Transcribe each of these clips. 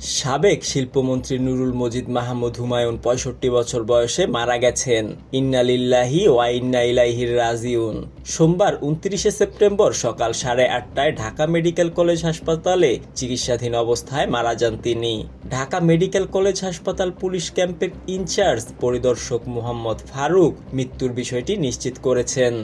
সাবেক শিল্পমন্ত্রী নুরুল মজিদ মাহমুদ হুমায়ুন পঁয়ষট্টি বছর বয়সে মারা গেছেন। ইন্নালিল্লাহি ওয়া ইন্না ইলাইহির রাজিউন। সোমবার উনত্রিশে সেপ্টেম্বর সকাল সাড়ে আটটায় ঢাকা মেডিকেল কলেজ হাসপাতালে চিকিৎসাধীন অবস্থায় মারা যান তিনি। ঢাকা মেডিকেল কলেজ হাসপাতাল পুলিশ ক্যাম্পের ইনচার্জ পরিদর্শক মোহাম্মদ ফারুক মৃত্যুর বিষয়টি নিশ্চিত করেছেন।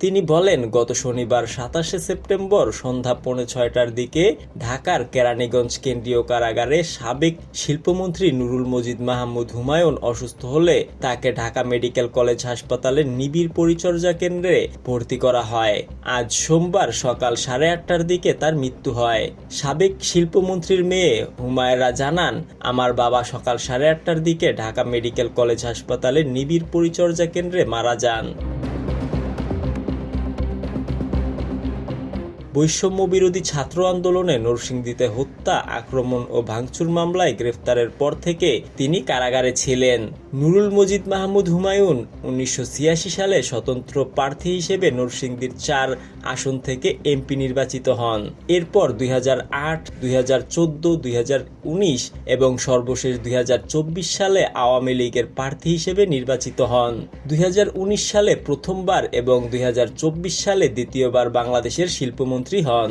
তিনি বলেন, গত শনিবার সাতাশে সেপ্টেম্বর সন্ধ্যা পৌনে ছয়টার দিকে ঢাকার কেরানীগঞ্জ কেন্দ্রীয় কারাগারে সাবেক শিল্পমন্ত্রী নুরুল মজিদ মাহমুদ হুমায়ুন অসুস্থ হলে তাকে ঢাকা মেডিকেল কলেজ হাসপাতালের নিবিড় পরিচর্যা কেন্দ্রে ভর্তি করা হয়। আজ সোমবার সকাল সাড়ে আটটার দিকে তার মৃত্যু হয়। সাবেক শিল্পমন্ত্রীর মেয়ে হুমায়রা জানান, আমার বাবা সকাল সাড়ে আটটার দিকে ঢাকা মেডিকেল কলেজ হাসপাতালের নিবিড় পরিচর্যা কেন্দ্রে মারা যান। বৈষম্য বিরোধী ছাত্র আন্দোলনে নরসিংদীতে হত্যা, আক্রমণ ও ভাঙচুর মামলায় গ্রেফতারের পর থেকে তিনি কারাগারে ছিলেন। নুরুল মজিদ মাহমুদ হুমায়ুন উনিশশো ছিয়াশি সালে স্বতন্ত্র প্রার্থী হিসেবে নরসিংদীর চার আসন থেকে এমপি নির্বাচিত হন। এরপর দুই হাজার আট, দুই হাজার চোদ্দ, দুই হাজার উনিশ এবং সর্বশেষ দুই হাজার চব্বিশ সালে আওয়ামী লীগের প্রার্থী হিসেবে নির্বাচিত হন। দুই হাজার উনিশ সালে প্রথমবার এবং দুই হাজার চব্বিশ সালে দ্বিতীয়বার বাংলাদেশের শিল্পমন্ত্রী হন।